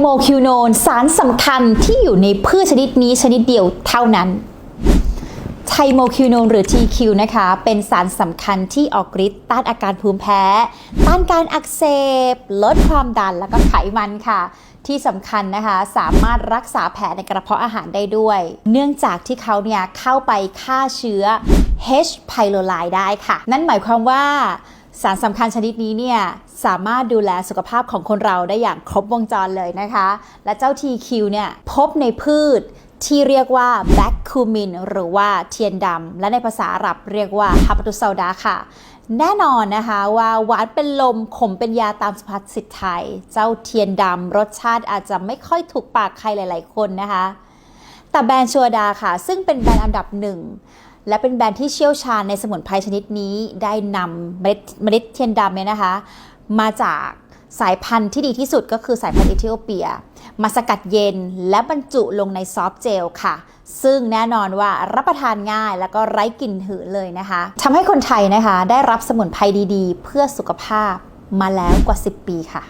โมคิวโนน สารสำคัญที่อยู่ในพืชชนิดนี้ชนิดเดียวเท่านั้นไทโมคิวโนนหรือ TQ นะคะ เป็นสารสำคัญที่ออกฤทธิ์ต้านอาการภูมิแพ้ ต้านการอักเสบ ลดความดันแล้วก็ไขมันค่ะ ที่สำคัญนะคะ สามารถรักษาแผลในกระเพาะอาหารได้ด้วย เนื่องจากที่เขาเนี่ยเข้าไปฆ่าเชื้อ H. pylori ได้ค่ะ นั่นหมายความว่า สารสำคัญชนิดนี้เนี่ยสามารถดูแลสุขภาพของคนเราได้อย่างครบวงจรเลยนะคะ และเจ้า TQ เนี่ยพบในพืชที่เรียกว่าแบคคูมินหรือว่าเทียนดำและในภาษาอาหรับเรียกว่าฮับตุซาดาค่ะ แน่นอนนะคะว่าหวานเป็นลมขมเป็นยาตามสุภาษิตไทย เจ้าเทียนดำรสชาติอาจจะไม่ค่อยถูกปากใครหลาย ๆ คนนะคะ แต่แบรนด์ชัวดาค่ะ ซึ่งเป็นแบรนด์อันดับหนึ่งและเป็นแบรนด์ที่เชี่ยวชาญในสมุนไพรชนิดนี้ได้นำเมล็ดเมล็ดเทียนดำเนี่ยนะคะ มาจากสายพันธุ์ที่ดีที่สุดก็คือสายพันธุ์เอธิโอเปีย มาสกัดเย็นและบรรจุลงในซอฟต์เจลค่ะ ซึ่งแน่นอนว่ารับประทานง่ายแล้วก็ไร้กลิ่นหืนเลยนะคะทำให้คนไทยนะคะได้รับสมุนไพรดีๆ เพื่อสุขภาพมาแล้วกว่า 10 ปีค่ะ